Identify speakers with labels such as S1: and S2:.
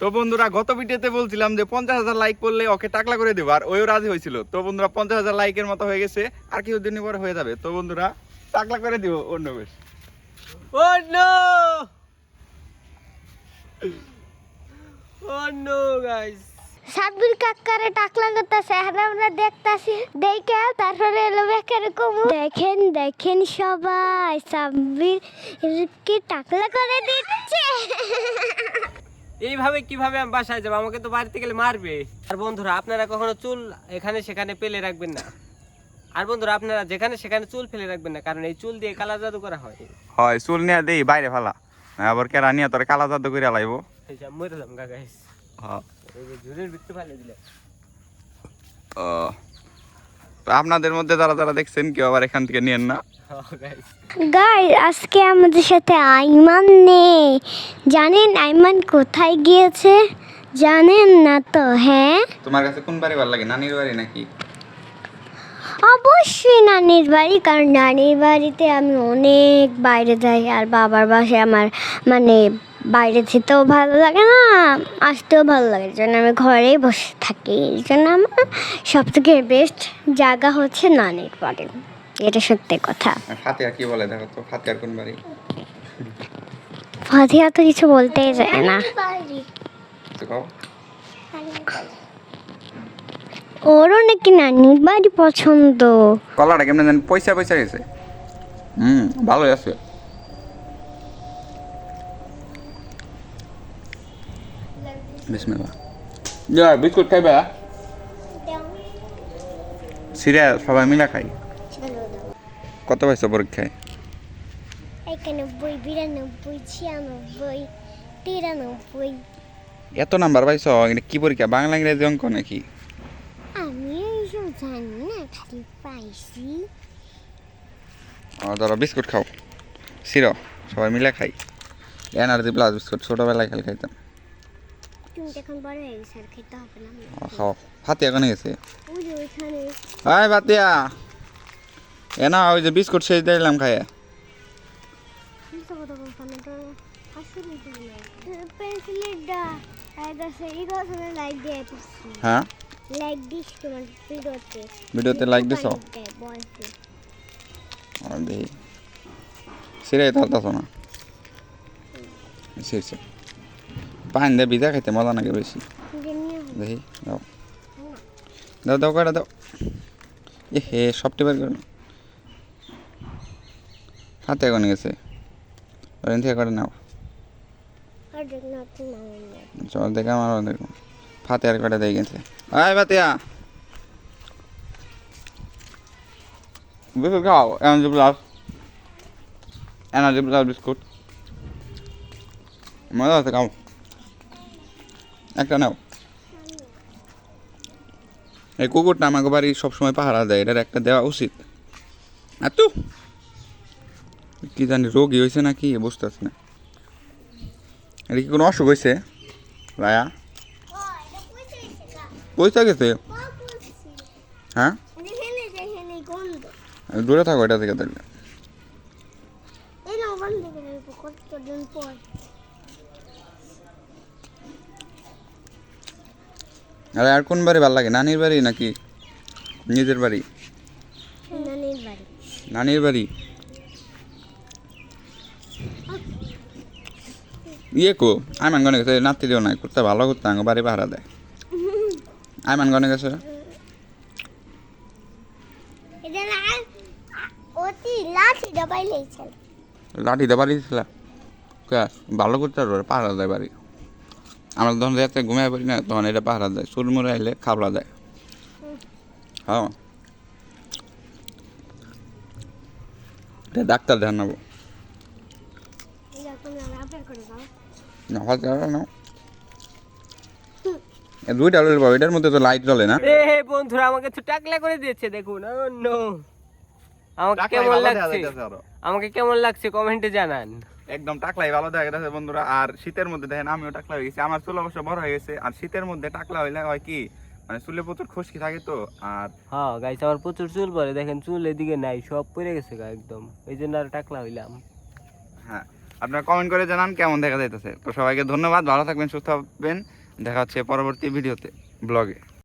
S1: তো বন্ধুরা গত ভিডিওতে বলছিলাম যে পঞ্চাশ হাজার লাইক করলে ওকে টাকলা করে দেবো আর ওইও রাজি হয়েছিল। তো বন্ধুরা পঞ্চাশ হাজার লাইকের মতো হয়ে গেছে আর কিছুদিন পরে হয়ে যাবে। তো বন্ধুরা টাকলা করে দিব অন্য বেশ।
S2: no! Oh no,
S3: সাব্বির কাকারে টাকলা করতেছে আর আমরা দেখতাছি দেখে তারপরে এলো বেকারে কমু। দেখেন দেখেন সবাই সাব্বির কি টাকলা করে দিচ্ছে?
S2: এইভাবে কীভাবে আমি বাসায় যাব? আমাকে তো বাড়িতে গেলে মারবে। আর বন্ধুরা আপনারা কখনো চুল এখানে সেখানে পেলে রাখবেন না। আর বন্ধুরা আপনারা যেখানে সেখানে চুল ফেলে রাখবেন না কারণ এই চুল দিয়ে কালা জাদু করা হয়।
S1: হয় চুল নিয়ে দেই বাইরে ফালা। আবার কেরা নিয়ে তোর কালা জাদু করে লাইব।
S2: এই যে মরলাম গা গাইস। হ্যাঁ। এই যে ঝুড়ির ভিতরে ফেলে দিলে।
S1: তো আপনাদের মধ্যে যারা যারা দেখছেন কেউ আবার এখান থেকে নিয়েন না।
S2: গাইস
S3: গাই আজকে আমাদের সাথে আইমান নেই। জানেন আইমান কোথায় গিয়েছে? জানেন না তো হ্যাঁ?
S1: তোমার কাছে কোন বাড়ি ভালো লাগে নানির বাড়ি নাকি?
S3: অবশ্যই নানির বাড়ি কারণ নানির বাড়িতে আমি অনেক বাইরে যাই আর বাবার বাসায় আমার মানে বাইরে যেতেও ভালো লাগে না আসতেও ভালো লাগে এই জন্য আমি ঘরেই বসে থাকি। এই জন্য আমার সব থেকে বেস্ট জায়গা হচ্ছে নানির বাড়ি। এটা সত্যি কথা।
S1: ফাতিয়া কি বলে দেখো তো ফাতিয়ার কোন বাড়ি?
S3: ফাধিয়া তো কিছু বলতেই যায় না। ওরও নাকি নানির বাড়ি পছন্দ।
S1: কলাটা কেমন জানি পয়সা পয়সা গেছে হুম ভালোই আছে। বিসমিল্লাহ। যা বিস্কুট খাইবা? সবাই মিলা খাই। কত পাইছো পরীক্ষায়?
S3: একানব্বই বিরানব্বই ছিয়ানব্বই তিরানব্বই।
S1: এত নাম্বার পাইছো? এটা কি পরীক্ষা? বাংলা ইংরেজি অঙ্ক নাকি?
S3: আমি এইসব জানি না খালি পাইছি।
S1: ধরো বিস্কুট খাও। সিরো সবাই মিলে খাই। এনার্জি প্লাস বিস্কুট ছোটোবেলায় খেলে খাইতাম।
S3: তুমি এখন বড় হয়ে গেছে আর খেতে হবে না।
S1: খাও হাতে এখন গেছে?
S3: ওই যে ওইখানে।
S1: হাই বাতিয়া এ না ওই যে বিস্কুট শেষ দিলাম খাইয়ে।
S3: দিচ্ছি।
S1: হ্যাঁ?
S3: লাইক দিস তোমার ভিডিওতে।
S1: ভিডিওতে লাইক দিছো? আর দেখি সিরে ধরতাছ না? সিরছে পান ভিজা খাইতে মজা নাকি বেশি। দেখি দাও। দাও দাও কয়টা দাও। এ হে সবটি বের করে। হাতে এখন গেছে। ওখান থেকে করে নাও? চল দেখে আমার দেখো ফাতে আর কটা দিয়ে গেছে? আয় বাতিয়া বিস্কুট খাও energy plus. Energy plus biscuit. মজা আছে খাও। একটা নাও। এই কুকুরটা আমাকে বাড়ি সবসময় পাহারা দেয়, এটার একটা দেওয়া উচিত। আর তো কি জানি রোগী হয়েছে নাকি পারছি না। এটা কি কোনো অসুখ হয়েছে রায়া? পয়সা গেছে? হ্যাঁ? দূরে থাকো, এটা থেকে তাহলে
S3: এই না বন্ধ করে কতদিন পর
S1: আরে আর কোন বাড়ি ভালো লাগে? নানির বাড়ি নাকি নিজের বাড়ি?
S3: নানির বাড়ি।
S1: ইয়ে কো আইমান গনে গেছে নাতি দিও নাই করতে ভালো করতে আঙ্গ বাড়ি ভাড়া দেয়। আইমান গনে গেছে।
S3: লাঠি লেগেছিল
S1: লাঠি দিয়ে বাড়ি দিছিল ভালো করতে পারবে পাহারা দেয় বাড়ি। আমরা যখন রাতে ঘুমিয়ে পারি না তখন এটা পাহারা দেয় সুর এলে খাবলা দেয়। হ্যাঁ এটা ডাক্তার ধ্যান নেব এ দুইটা আলু পাবো এটার মধ্যে তো লাইট জ্বলে না?
S2: এ হে বন্ধুরা আমাকে তো টাকলা করে দিয়েছে দেখুন। Oh no. আমাকে কেমন লাগছে? আমাকে কেমন লাগছে? কমেন্টে জানান।
S1: একদম টাকলাই ভালো দেখা গেছে বন্ধুরা। আর শীতের মধ্যে দেখেন আমিও টাকলা হয়ে গেছি। আমার চুল অবশ্য বড় হয়ে গেছে। আর শীতের মধ্যে টাকলা হইলে হয় কি মানে চুলে প্রচুর খুশকি থাকে তো। আর
S2: হ্যাঁ গাইস আমার প্রচুর চুল পরে। দেখেন চুল এদিকে নাই সব পড়ে গেছে গা একদম। এই জন্য আর টাকলা হইলাম।
S1: হ্যাঁ আপনারা কমেন্ট করে জানান কেমন দেখা যাইতেছে। তো সবাইকে ধন্যবাদ ভালো থাকবেন সুস্থ থাকবেন দেখা হচ্ছে পরবর্তী ভিডিওতে ব্লগে